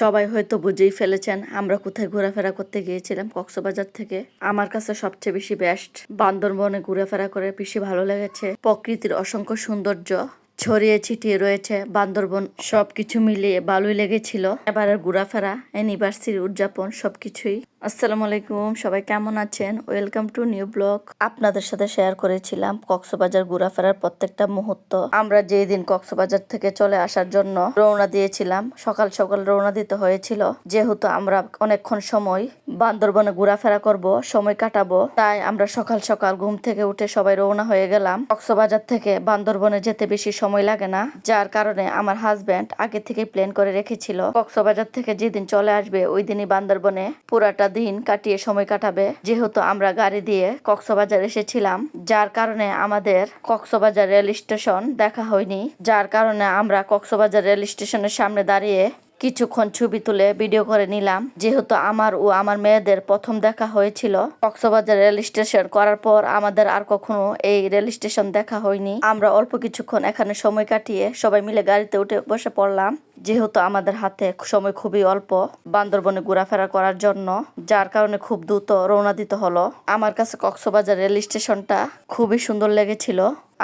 সবাই হয়তো বুঝেই ফেলেছেন, আমরা কোথায় ঘোরাফেরা করতে গিয়েছিলাম, কক্সবাজার থেকে। আমার কাছে সবচেয়ে বেশি বেস্ট বান্দরবনে ঘোরাফেরা করে, বেশি ভালো লেগেছে। প্রকৃতির অসংখ্য সৌন্দর্য। ছড়িয়ে ছিটিয়ে রয়েছে, বান্দরবন সবকিছু মিলিয়ে ভালোই লেগেছিল। এবারের ঘোরাফেরা অ্যানিভার্সারি উদযাপন, সবকিছুই। আসসালামু আলাইকুম, সবাই কেমন আছেন? ওয়েলকাম টু নিউ ব্লগ আপনাদের সাথে শেয়ার করেছিলাম কক্সবাজার ঘোরাফেরার প্রত্যেকটা মুহূর্ত। আমরা যেই দিন কক্সবাজার থেকে চলে আসার জন্য রওনা দিয়েছিলাম, সকাল সকাল রওনা দিতে হয়েছিল। যেহেতু আমরা অনেকক্ষণ সময় বান্দরবনে ঘোরাফেরা করব, সময় কাটাবো, তাই আমরা সকাল সকাল ঘুম থেকে উঠে সবাই রওনা হয়ে গেলাম। কক্সবাজার থেকে বান্দরবনে যেতে বেশি সময় লাগে না, যার কারণে আমার হাজব্যান্ড আগে থেকে প্ল্যান করে রেখেছিল। কক্সবাজার থেকে যেদিন চলে আসবে ওই দিনই বান্দরবনে পুরাটা দিন কাটিয়ে সময় কাটাবে। যেহেতু আমরা গাড়ি দিয়ে কক্সবাজার এসেছিলাম, যার কারণে আমাদের কক্সবাজার রেল স্টেশন দেখা হয়নি। যার কারণে আমরা কক্সবাজার রেল স্টেশনের সামনে দাঁড়িয়ে কিছুক্ষণ ছবি তুলে ভিডিও করে নিলাম। যেহেতু আমার ও আমার মেয়েদের প্রথম দেখা হয়েছিল, কক্সবাজার রেল স্টেশন করার পর আমাদের আর কখনো এই রেল স্টেশন দেখা হয়নি। আমরা অল্প কিছুক্ষণ এখানে সময় কাটিয়ে সবাই মিলে গাড়িতে উঠে বসে পড়লাম। যেহেতু আমাদের হাতে সময় খুবই অল্প বান্দরবনে ঘোরাফেরা করার জন্য, যার কারণে খুব দ্রুত রওনা দিতে হলো। আমার কাছে কক্সবাজার রেল স্টেশনটা খুবই সুন্দর লেগেছিল।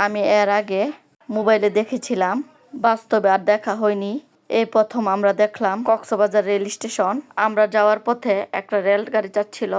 আমি এর আগে মোবাইলে দেখেছিলাম, বাস্তবে আর দেখা হয়নি। এই প্রথম আমরা দেখলাম কক্সবাজার রেল স্টেশন। আমরা যাওয়ার পথে একটা রেল গাড়ি যাচ্ছিল।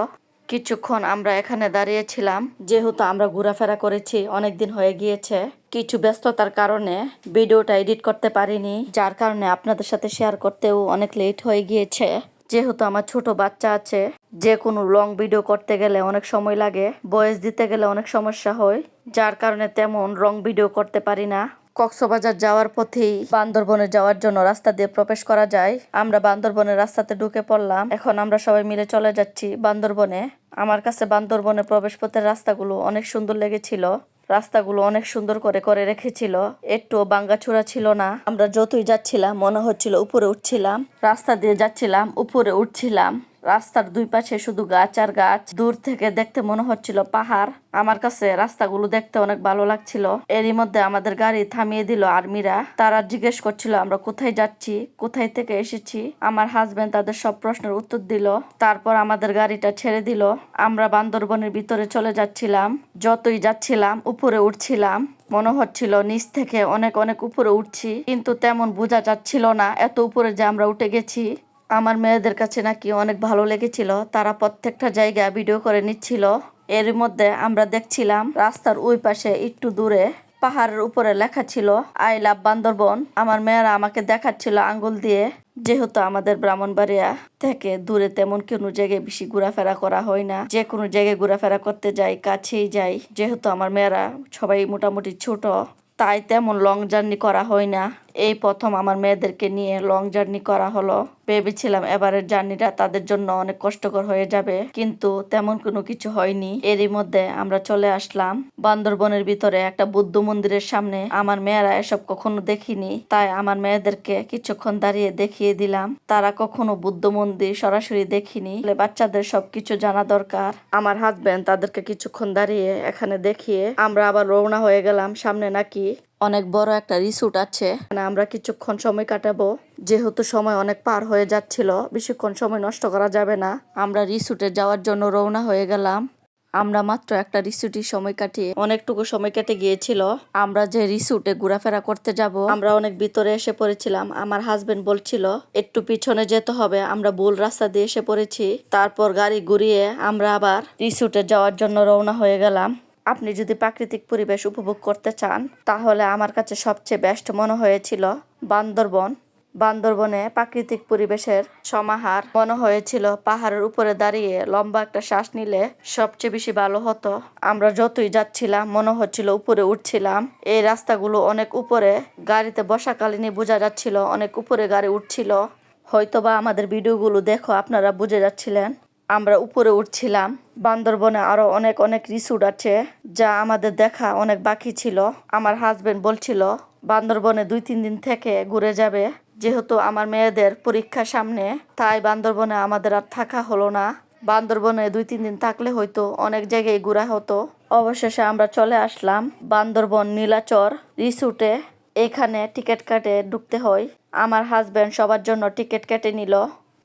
কিছুক্ষণ আমরা এখানে দাঁড়িয়েছিলাম। যেহেতু আমরা ঘোরাফেরা করেছি অনেক দিন হয়ে গিয়েছে। কিছু ব্যস্ততার কারণে ভিডিওটা এডিট করতে পারিনি, যার কারণে আপনাদের সাথে শেয়ার করতেও অনেক লেট হয়ে গিয়েছে। যেহেতু আমার ছোট বাচ্চা আছে, যে কোনো লং ভিডিও করতে গেলে অনেক সময় লাগে, বয়স দিতে গেলে অনেক সমস্যা হয়, যার কারণে তেমন রং ভিডিও করতে পারি না। কক্সবাজার যাওয়ার পথেই বান্দরবনে যাওয়ার জন্য রাস্তা দিয়ে প্রবেশ করা যায়। আমরা বান্দরবনের রাস্তাতে ঢুকে পড়লাম। এখন আমরা সবাই মিলে চলে যাচ্ছি বান্দরবনে। আমার কাছে বান্দরবনে প্রবেশ পথের রাস্তাগুলো অনেক সুন্দর লেগেছিল। রাস্তাগুলো অনেক সুন্দর করে করে রেখেছিল। একটু বাঙ্গাচূড়া ছিল না। আমরা যতই যাচ্ছিলাম, মনে হচ্ছিল উপরে উঠছিলাম। রাস্তা দিয়ে যাচ্ছিলাম, উপরে উঠছিলাম। রাস্তার দুই পাশে শুধু গাছ আর গাছ। দূর থেকে দেখতে মনে হচ্ছিল পাহাড়। আমার কাছে রাস্তাগুলো দেখতে অনেক ভালো লাগছিল। এরই মধ্যে আমাদের গাড়ি থামিয়ে দিল আর্মিরা। তারা জিজ্ঞেস করছিল, আমরা কোথায় যাচ্ছি? কোথায় থেকে এসেছি? আমার হাজবেন্ড তাদের সব প্রশ্নের উত্তর দিল। তারপর আমাদের গাড়িটা ছেড়ে দিল। আমরা বান্দরবনের ভিতরে চলে যাচ্ছিলাম। যতই যাচ্ছিলাম, উপরে উঠছিলাম। মনে হচ্ছিল নিচ থেকে অনেক অনেক উপরে উঠছি। কিন্তু তেমন বোঝা যাচ্ছিল না এত উপরে যে আমরা উঠে গেছি। আমার মেয়েদের কাছে নাকি অনেক ভালো লেগেছিল। তারা প্রত্যেকটা জায়গা ভিডিও করে নিচ্ছিল। এর মধ্যে আমরা দেখছিলাম, রাস্তার ওই পাশে একটু দূরে পাহাড়ের উপরে লেখা ছিল, আই লাভ বান্দরবন। আমার মেয়েরা আমাকে দেখাচ্ছিল আঙ্গুল দিয়ে। যেহেতু আমাদের ব্রাহ্মণবাড়িয়া থেকে দূরে তেমন কোনো জায়গায় বেশি ঘোরাফেরা করা হয় না। যে কোনো জায়গায় ঘোরাফেরা করতে যাই, কাছেই যাই। যেহেতু আমার মেয়েরা সবাই মোটামুটি ছোট, তাই তেমন লং জার্নি করা হয় না। এই প্রথম আমার মেয়েদেরকে নিয়ে লং জার্নি করা হলো। ভেবেছিলাম এবারের জার্নিটা তাদের জন্য অনেক কষ্টকর হয়ে যাবে, কিন্তু তেমন কোনো কিছু হয়নি। এরই মধ্যে আমরা চলে আসলাম বান্দরবনের ভিতরে একটা বুদ্ধ মন্দিরের সামনে। আমার মেয়েরা এসব কখনো দেখিনি, তাই আমার মেয়েদেরকে কিছুক্ষণ দাঁড়িয়ে দেখিয়ে দিলাম। তারা কখনো বুদ্ধ মন্দির সরাসরি দেখিনি বাচ্চাদের সবকিছু জানা দরকার। আমার হাজব্যান্ড তাদেরকে কিছুক্ষণ দাঁড়িয়ে এখানে দেখিয়ে আমরা আবার রওনা হয়ে গেলাম সামনে নাকি। অনেক বড় একটা রিসোর্ট আছে। এখানে আমরা কিছুক্ষণ সময় কাটাবো। যেহেতু সময় অনেক পার হয়ে যাচ্ছিল, বেশিক্ষণ সময় নষ্ট করা যাবে না। আমরা রিসোর্টে যাওয়ার জন্য রওনা হয়ে গেলাম। আমরা মাত্র একটা রিসোর্টই সময় কাটিয়ে অনেকটুকু সময় কেটে গিয়েছিল। আমরা যে রিসোর্টে ঘোরাফেরা করতে যাব, আমরা অনেক ভিতরে এসে পড়েছিলাম। আমার হাজবেন্ড বলছিল, একটু পিছনে যেতে হবে, আমরা ভুল রাস্তা দিয়ে এসে পড়েছি। তারপর গাড়ি ঘুরিয়ে আমরা আবার রিসোর্টে যাওয়ার জন্য রওনা হয়ে গেলাম। আপনি যদি প্রাকৃতিক পরিবেশ উপভোগ করতে চান, তাহলে আমার কাছে সবচেয়ে বেস্ট মনে হয়েছিল বান্দরবন। বান্দরবনে প্রাকৃতিক পরিবেশের সমাহার মনে হয়েছিল। পাহাড়ের উপরে দাঁড়িয়ে লম্বা একটা শ্বাস নিলে সবচেয়ে বেশি ভালো হতো। আমরা যতই যাচ্ছিলাম, মনে হচ্ছিল উপরে উঠছিলাম। এই রাস্তাগুলো অনেক উপরে গাড়িতে বসাকালীনই বোঝা যাচ্ছিল, অনেক উপরে গাড়ি উঠছিল। হয়তোবা আমাদের ভিডিওগুলো দেখো, আপনারা বুঝে যাচ্ছিলেন। আমরা উপরে উঠছিলাম। বান্দরবনে আরও অনেক অনেক রিসোর্ট আছে, যা আমাদের দেখা অনেক বাকি ছিল। আমার হাজবেন্ড বলছিল, বান্দরবনে দুই, তিন দিন থেকে ঘুরে যাবে। যেহেতু আমার মেয়েদের পরীক্ষা সামনে, তাই বান্দরবনে আমাদের আর থাকা হলো না। বান্দরবনে দুই, তিন দিন থাকলে হয়তো অনেক জায়গায় ঘোরা হতো। অবশেষে আমরা চলে আসলাম বান্দরবন নীলাচর রিসোর্টে। এখানে টিকিট কাটে ঢুকতে হয়। আমার হাজবেন্ড সবার জন্য টিকিট কেটে নিল।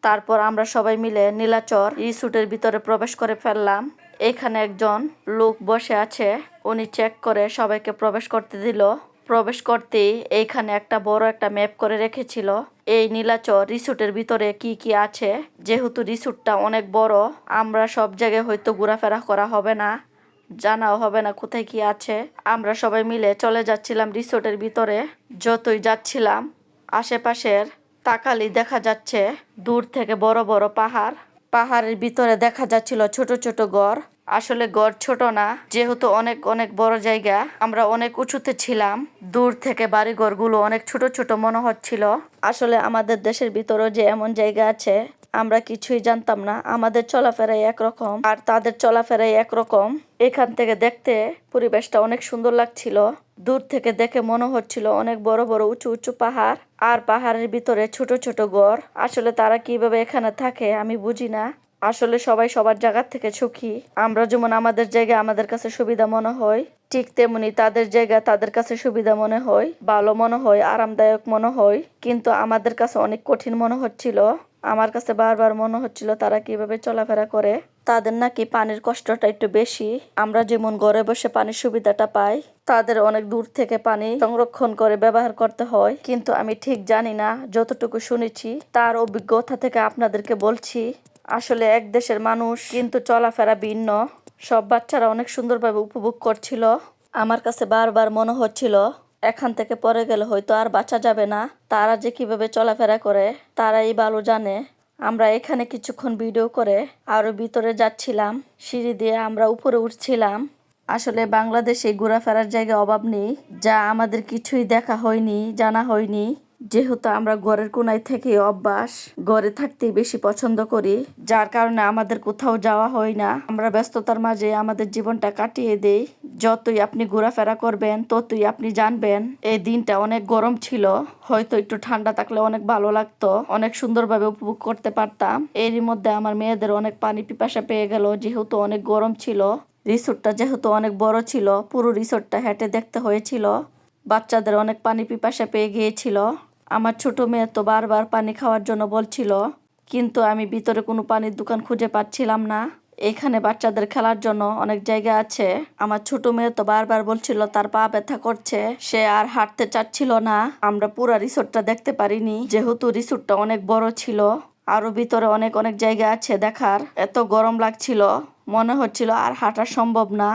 তারপর আমরা সবাই মিলে নীলাচর রিসুটের ভিতরে প্রবেশ করে ফেললাম। এখানে একজন লোক বসে আছে, উনি চেক করে সবাইকে প্রবেশ করতে দিল। প্রবেশ করতেই এইখানে একটা বড় একটা ম্যাপ করে রেখেছিল। এই নীলাচর রিসোর্টের ভিতরে কি কি আছে? যেহেতু রিসোর্টটা অনেক বড়, আমরা সব জায়গায় হয়তো ঘোরাফেরা করা হবে না, জানাও হবে না কোথায় কি আছে। আমরা সবাই মিলে চলে যাচ্ছিলাম রিসোর্টের ভিতরে। যতই যাচ্ছিলাম, আশেপাশের তাকালি দেখা যাচ্ছে দূর থেকে বড় বড় পাহাড়। পাহাড়ের ভিতরে দেখা যাচ্ছিল ছোট ছোট গড়। আসলে গড় ছোট না, যেহেতু অনেক অনেক বড় জায়গা। আমরা অনেক উঁচুতে ছিলাম। দূর থেকে বাড়ি ঘরগুলো অনেক ছোট ছোট মনে হচ্ছিল আসলে আমাদের দেশের ভিতরেও যে এমন জায়গা আছে আমরা কিছুই জানতাম না। আমাদের চলাফেরাই একরকম আর তাদের চলাফেরাই একরকম। এখান থেকে দেখতে পরিবেশটা অনেক সুন্দর লাগছিল। দূর থেকে দেখে মনে হচ্ছিল অনেক বড় বড় উঁচু উঁচু পাহাড় আর পাহাড়ের ভিতরে ছোট ছোট ঘর আসলে তারা কীভাবে এখানে থাকে আমি বুঝি না। আসলে সবাই সবার জায়গার থেকে সুখী। আমরা যেমন আমাদের জায়গা আমাদের কাছে সুবিধা মনে হয়, ঠিক তেমনি তাদের জায়গা তাদের কাছে সুবিধা মনে হয়, ভালো মনে হয়, আরামদায়ক মনে হয়। কিন্তু আমাদের কাছে অনেক কঠিন মনে হচ্ছিল। আমার কাছে বারবার মনে হচ্ছিল তারা কীভাবে চলাফেরা করে। তাদের নাকি পানির কষ্টটা একটু বেশি। আমরা যেমন ঘরে বসে পানির সুবিধাটা পাই, তাদের অনেক দূর থেকে পানি সংরক্ষণ করে ব্যবহার করতে হয়। কিন্তু আমি ঠিক জানি না, যতটুকু শুনেছি, তার অভিজ্ঞতা থেকে আপনাদেরকে বলছি, আসলে এক দেশের মানুষ কিন্তু চলাফেরা ভিন্ন। সব বাচ্চারা অনেক সুন্দরভাবে উপভোগ করছিল। আমার কাছে বারবার মনে হচ্ছিল এখান থেকে পরে গেলে হয়তো আর বাঁচা যাবে না। তারা যে কীভাবে চলাফেরা করে, তারাই ভালো জানে। আমরা এখানে কিছুক্ষণ ভিডিও করে আরও ভিতরে যাচ্ছিলাম। সিঁড়ি দিয়ে আমরা উপরে উঠছিলাম। আসলে বাংলাদেশে ঘোরাফেরার জায়গা অভাব নেই। যা আমাদের কিছুই দেখা হয়নি, জানা হয়নি। যেহেতু আমরা ঘরের কোনায় থেকে অভ্যাস, ঘরে থাকতেই বেশি পছন্দ করি। যার কারণে আমাদের কোথাও যাওয়া হয় না। আমরা ব্যস্ততার মাঝে আমাদের জীবনটা কাটিয়ে দেই। যতই আপনি ঘোরাফেরা করবেন, ততই আপনি জানবেন এই দিনটা অনেক গরম ছিল। হয়তো একটু ঠান্ডা থাকলে অনেক ভালো লাগতো। অনেক সুন্দরভাবে উপভোগ করতে পারতাম। এরই মধ্যে আমার মেয়েদের অনেক পানি পিপাসা পেয়ে গেল, যেহেতু অনেক গরম ছিল। রিসোর্টটা যেহেতু অনেক বড় ছিল, পুরো রিসোর্টটা হেঁটে দেখতে হয়েছিল। বাচ্চাদের অনেক পানি পিপাসা পেয়ে গিয়েছিল। আমার ছোট মেয়ে তো বারবার পানি খাওয়ার জন্য বলছিল, কিন্তু আমি ভিতরে কোনো পানির দোকান খুঁজে পাচ্ছিলাম না। এখানে বাচ্চাদের খেলার জন্য অনেক জায়গা আছে। আমার ছোট মেয়ে তো বারবার বলছিল, তার পা ব্যথা করছে, সে আর হাঁটতে চাচ্ছিল না। আমরা পুরা রিসোর্টটা দেখতে পারিনি, যেহেতু রিসোর্টটা অনেক বড় ছিল। আরও ভিতরে অনেক অনেক জায়গা আছে দেখার। এত গরম লাগছিল, মনে হচ্ছিল আর হাঁটা সম্ভব না।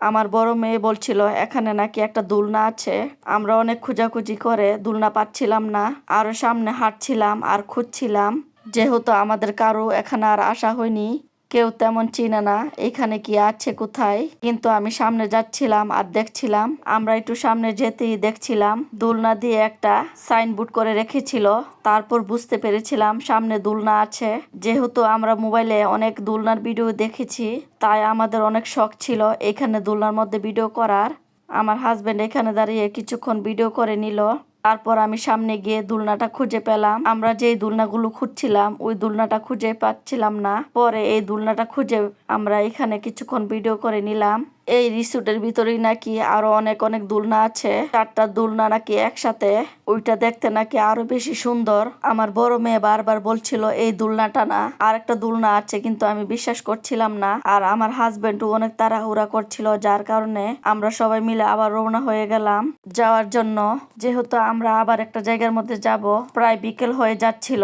আমার বড় মেয়ে বলছিল, এখানে নাকি একটা দুলনা আছে। আমরা অনেক খোঁজাখুঁজি করে দুলনা পাচ্ছিলাম না, আরও সামনে হাঁটছিলাম আর খুঁজছিলাম। যেহেতু আমাদের কারও এখানে আর আসা হয়নি কেউ তেমন চিনে না, এখানে কি আছে কোথায়? কিন্তু আমি সামনে যাচ্ছিলাম আর দেখছিলাম, আমরা একটু সামনে যেতেই দেখছিলাম, দুলনা দিয়ে একটা সাইনবোর্ড করে রেখেছিল, তারপর বুঝতে পেরেছিলাম সামনে দুলনা আছে। যেহেতু আমরা মোবাইলে অনেক দুলনার ভিডিও দেখেছি, তাই আমাদের অনেক শখ ছিল এখানে দুলনার মধ্যে ভিডিও করার। আমার হাজব্যান্ড এখানে দাঁড়িয়ে কিছুক্ষণ ভিডিও করে নিল তারপর আমি সামনে গিয়ে দুলনাটা খুঁজে পেলাম। আমরা যেই দুলনাগুলো খুঁজছিলাম, ওই দুলনাটা খুঁজে পাচ্ছিলাম না। পরে এই দুলনাটা খুঁজে আমরা এখানে কিছুক্ষণ ভিডিও করে নিলাম। এই রিসোর্টের ভিতরেই নাকি আরও অনেক অনেক দুলনা আছে। চারটা দুলনা নাকি একসাথে। ওইটা দেখতে নাকি আরও বেশি সুন্দর। আমার বড় মেয়ে বারবার বলছিল, এই দুলনাটা না আর একটা দুলনা আছে। কিন্তু আমি বিশ্বাস করছিলাম না। আর আমার হাজবেন্ডও অনেক তাড়াহুড়া করছিল, যার কারণে আমরা সবাই মিলে আবার রওনা হয়ে গেলাম যাওয়ার জন্য। যেহেতু আমরা আবার একটা জায়গার মধ্যে যাব, প্রায় বিকেল হয়ে যাচ্ছিল।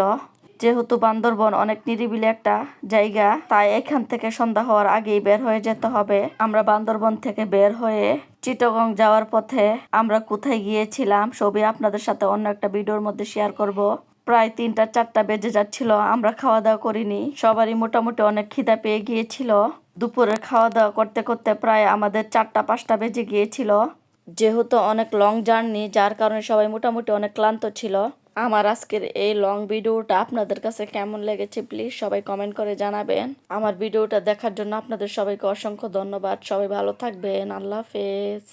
যেহেতু বান্দরবন অনেক নিরিবিলি একটা জায়গা, তাই এখান থেকে সন্ধ্যা হওয়ার আগেই বের হয়ে যেতে হবে। আমরা বান্দরবন থেকে বের হয়ে চিটগং যাওয়ার পথে আমরা কোথায় গিয়েছিলাম, সবই আপনাদের সাথে অন্য একটা ভিডিওর মধ্যে শেয়ার করব। প্রায় তিনটা, চারটা বেজে যাচ্ছিল, আমরা খাওয়া দাওয়া করিনি। সবারই মোটামুটি অনেক খিদা পেয়ে গিয়েছিল। দুপুরের খাওয়া দাওয়া করতে করতে প্রায় আমাদের চারটা, পাঁচটা বেজে গিয়েছিল। যেহেতু অনেক লং জার্নি যার কারণে সবাই মোটামুটি অনেক ক্লান্ত ছিল। আমার আজকের এই লং ভিডিওটা আপনাদের কাছে কেমন লেগেছে প্লিজ সবাই কমেন্ট করে জানাবেন। আমার ভিডিওটা দেখার জন্য আপনাদের সবাইকে অসংখ্য ধন্যবাদ। সবাই ভালো থাকবেন। আল্লাহ হাফেজ।